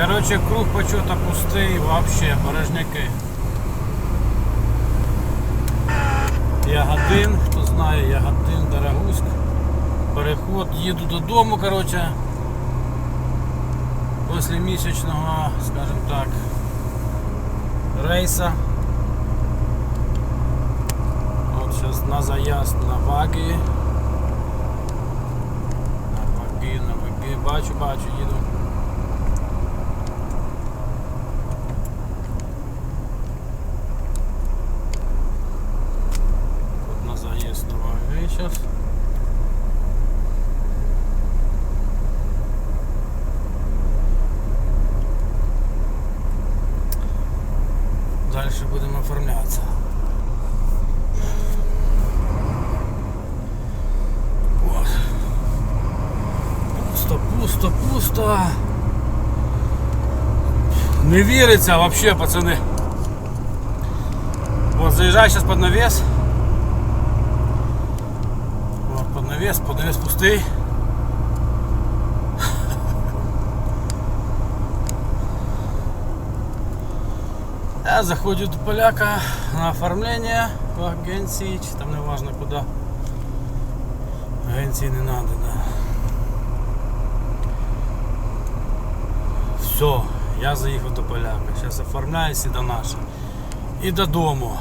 Короче, круг почета пустий, вообще порожняки. Ягодин, хто знає, Ягодин, Дорогуськ. Переход, їду додому, короче. Після місячного, скажем так, рейса. От зараз на заїзд на ваги. На ваги, на ваги. Бачу, бачу, їду. Сейчас. Дальше будем оформляться. Вот. Пусто, пусто, пусто. Не віриться вообще, пацаны. Вот, заезжай сейчас под навес. Вот, под навес, под навес пустый. Я заходжу до поляка на оформление в агенції, чи там не важно куди. Агенції не надо, да. Все, я заїхав до поляка. Зараз оформляюся і до нашого. І додому.